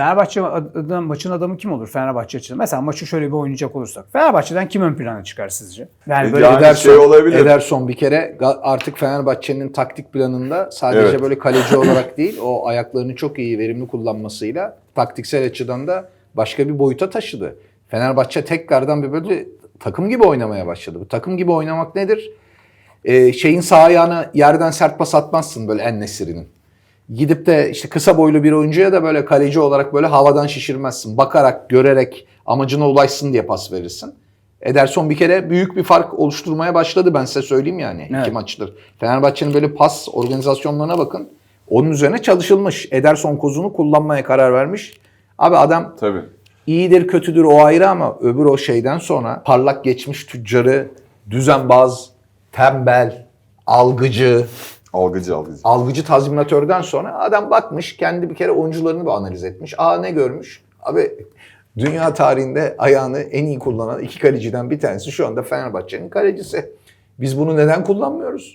Fenerbahçe adına maçın adamı kim olur Fenerbahçe için? Mesela maçı şöyle bir oynayacak olursak. Fenerbahçe'den kim ön plana çıkar sizce? Yani E, böyle yani- Ederson, şey olabilir. Ederson bir kere artık Fenerbahçe'nin taktik planında sadece Evet. böyle kaleci olarak değil o ayaklarını çok iyi verimli kullanmasıyla taktiksel açıdan da başka bir boyuta taşıdı. Fenerbahçe tekrardan bir böyle takım gibi oynamaya başladı. Bu takım gibi oynamak nedir? Ee, şeyin sağ ayağına yerden sert pas atmazsın böyle en nesirinin. Gidip de işte kısa boylu bir oyuncuya da böyle kaleci olarak böyle havadan şişirmezsin. Bakarak, görerek amacına ulaşsın diye pas verirsin. Ederson bir kere büyük bir fark oluşturmaya başladı ben size söyleyeyim yani Evet. iki maçtır. Fenerbahçe'nin böyle pas organizasyonlarına bakın. Onun üzerine çalışılmış. Ederson kozunu kullanmaya karar vermiş. Abi adam Tabii. iyidir kötüdür o ayrı ama öbür o şeyden sonra parlak geçmiş tüccarı, düzenbaz, tembel, algıcı, Algıcı algıcı. algıcı tazminatörden sonra adam bakmış kendi bir kere oyuncularını bir analiz etmiş. Aa ne görmüş? Abi dünya tarihinde ayağını en iyi kullanan iki kaleciden bir tanesi şu anda Fenerbahçe'nin kalecisi. Biz bunu neden kullanmıyoruz?